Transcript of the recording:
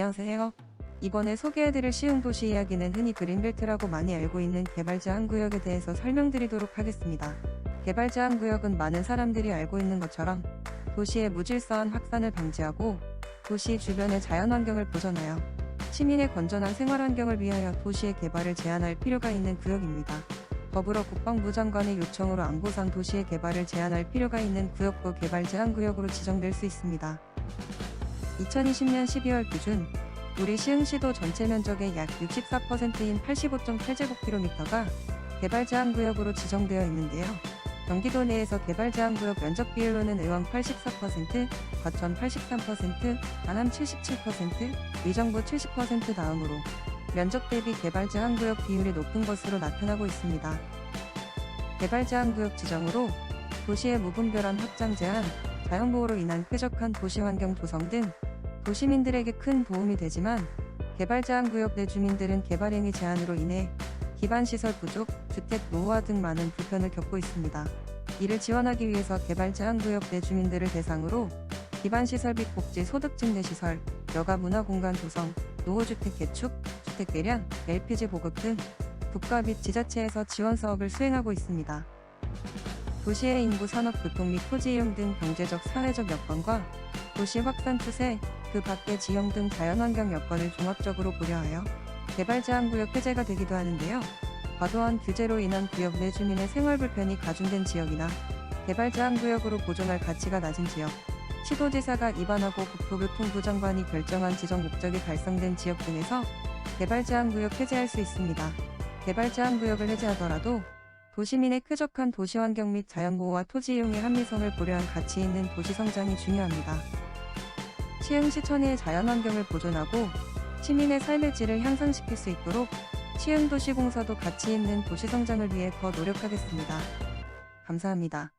안녕하세요. 이번에 소개해드릴 시흥 도시 이야기는 흔히 그린벨트라고 많이 알고 있는 개발 제한 구역에 대해서 설명드리도록 하겠습니다. 개발 제한 구역은 많은 사람들이 알고 있는 것처럼 도시의 무질서한 확산을 방지하고 도시 주변의 자연환경을 보존하여 시민의 건전한 생활환경을 위하여 도시의 개발을 제한할 필요가 있는 구역입니다. 더불어 국방부 장관의 요청으로 안보상 도시의 개발을 제한할 필요가 있는 구역도 개발 제한 구역으로 지정될 수 있습니다. 2020년 12월 기준 우리 시흥시도 전체 면적의 약 64%인 85.8제곱km가 개발 제한 구역으로 지정되어 있는데요. 경기도 내에서 개발 제한 구역 면적 비율로는 의왕 84%, 과천 83%, 안암 77%, 의정부 70% 다음으로 면적 대비 개발 제한 구역 비율이 높은 것으로 나타나고 있습니다. 개발 제한 구역 지정으로 도시의 무분별한 확장 제한, 자연보호로 인한 쾌적한 도시 환경 조성 등 도시민들에게 큰 도움이 되지만 개발 제한 구역 내 주민들은 개발 행위 제한으로 인해 기반 시설 부족, 주택 노후화 등 많은 불편을 겪고 있습니다. 이를 지원하기 위해서 개발 제한 구역 내 주민들을 대상으로 기반 시설 및 복지 소득 증대 시설, 여가 문화 공간 조성, 노후주택 개축, 주택 대량, LPG 보급 등 국가 및 지자체에서 지원 사업을 수행하고 있습니다. 도시의 인구 산업 교통 및 토지 이용 등 경제적 사회적 여건과 도시 확산 추세, 그 밖의 지형 등 자연환경 여건을 종합적으로 고려하여 개발 제한 구역 폐지가 되기도 하는데요. 과도한 규제로 인한 구역 내 주민의 생활 불편이 가중된 지역이나 개발 제한 구역으로 보존할 가치가 낮은 지역, 시도지사가 입안하고 국토교통부 장관이 결정한 지정 목적이 달성된 지역 등에서 개발 제한 구역 해제할 수 있습니다. 개발 제한 구역을 해제하더라도 도시민의 쾌적한 도시 환경 및 자연보호와 토지 이용의 합리성을 고려한 가치 있는 도시 성장이 중요합니다. 시흥시 천혜의 자연환경을 보존하고 시민의 삶의 질을 향상시킬 수 있도록 시흥도시공사도 가치 있는 도시 성장을 위해 더 노력하겠습니다. 감사합니다.